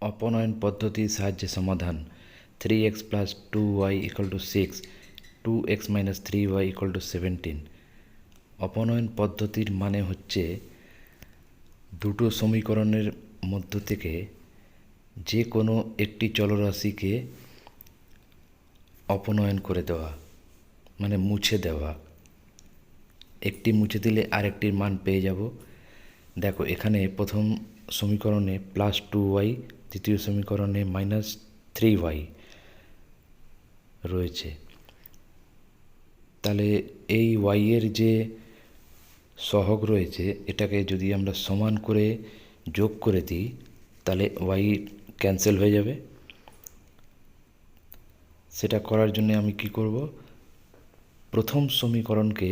অপনয়ন পদ্ধতির সাহায্যে সমাধান। Three X plus two Y equal to six two X minus three Y equal to seventeen অপনয়ন পদ্ধতির মানে হচ্ছে দুটো সমীকরণের মধ্য থেকে যে কোনো একটি চলরাশিকে অপনয়ন করে দেওয়া মানে মুছে দেওয়া। একটি মুছে দিলে আরেকটির মান পেয়ে যাব। দেখো, এখানে প্রথম সমীকরণে প্লাস টু ওয়াই দ্বিতীয় সমীকরণে মাইনাস থ্রি ওয়াই রয়েছে। তাহলে এই ওয়াইয়ের যে সহগ রয়েছে, এটাকে যদি আমরা সমান করে যোগ করে দিই, তাহলে ওয়াই ক্যান্সেল হয়ে যাবে। সেটা করার জন্য আমি কি করব? প্রথম সমীকরণকে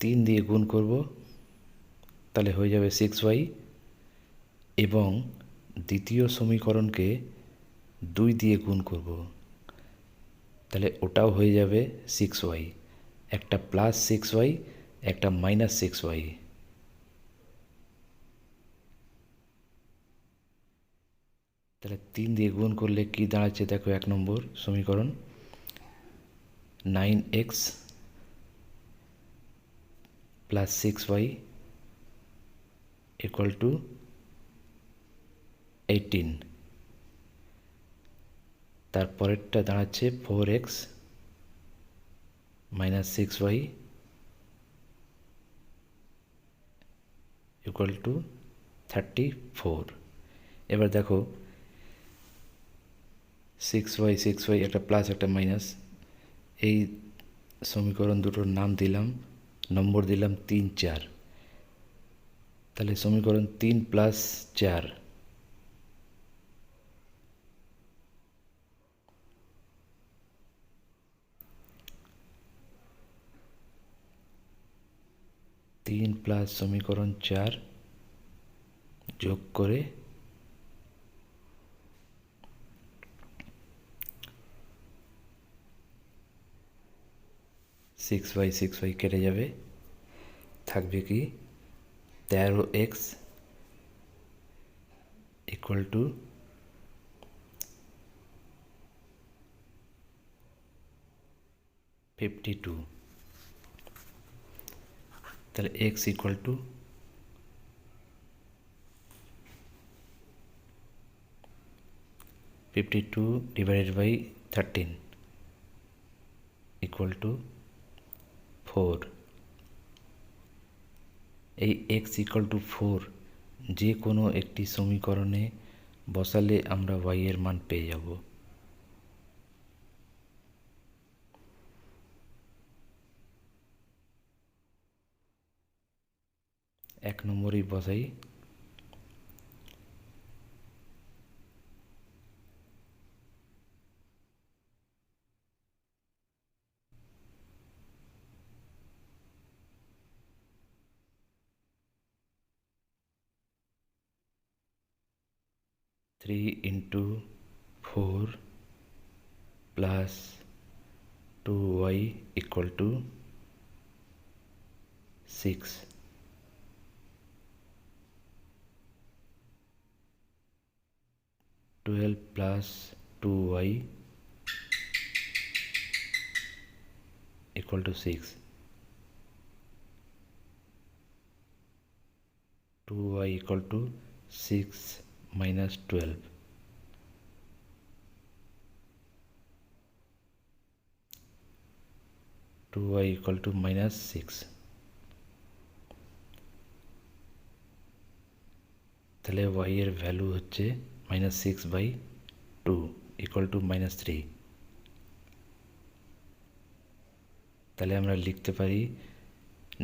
তিন দিয়ে গুণ করব তাহলে হয়ে যাবে সিক্স ওয়াই এবং দ্বিতীয় সমীকরণকে দুই দিয়ে গুণ করব। তাহলে ওটাও হয়ে যাবে সিক্স ওয়াই একটা প্লাস সিক্স ওয়াই একটা মাইনাস সিক্স ওয়াই তাহলে তিন দিয়ে গুণ করলে কি দাঁড়াচ্ছে দেখো এক নম্বর সমীকরণ। Nine X plus six Y equal to eighteen তারপরেরটা দাঁড়াচ্ছে four X minus six Y equal to thirty four এবার দেখো সিক্স ওয়াই সিক্স ওয়াই একটা প্লাস একটা মাইনাস এই সমীকরণ দুটোর নাম দিলাম, নম্বর দিলাম তিন, চার। তাহলে সমীকরণ তিন প্লাস চার। তিন প্লাস সমীকরণ চার যোগ করে সিক্স বাই সিক্স বাই কেটে যাবে। থাকবে কি তেরো X equal to fifty two তাহলে X equal to fifty two divided by thirteen equal to four এই এক্স ইকাল টু ফোর যে কোনো একটি সমীকরণে বসালে আমরা ওয়াইয়ের মান পেয়ে যাব। এক নম্বরই বসাই। Three into four plus two Y equal to six twelve plus two Y equal to 6 2y equal to 6 minus 12 2y equal to minus 6 তাহলে y এর ভ্যালু হচ্ছে minus six by two equal to minus three তাহলে আমরা লিখতে পারি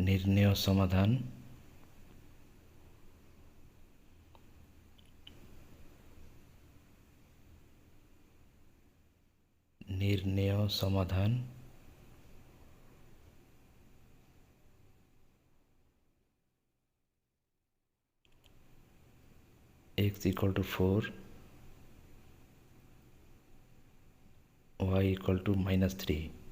নির্ণেয় সমাধান নির্ণেয় সমাধান x equal to 4 y equal to minus 3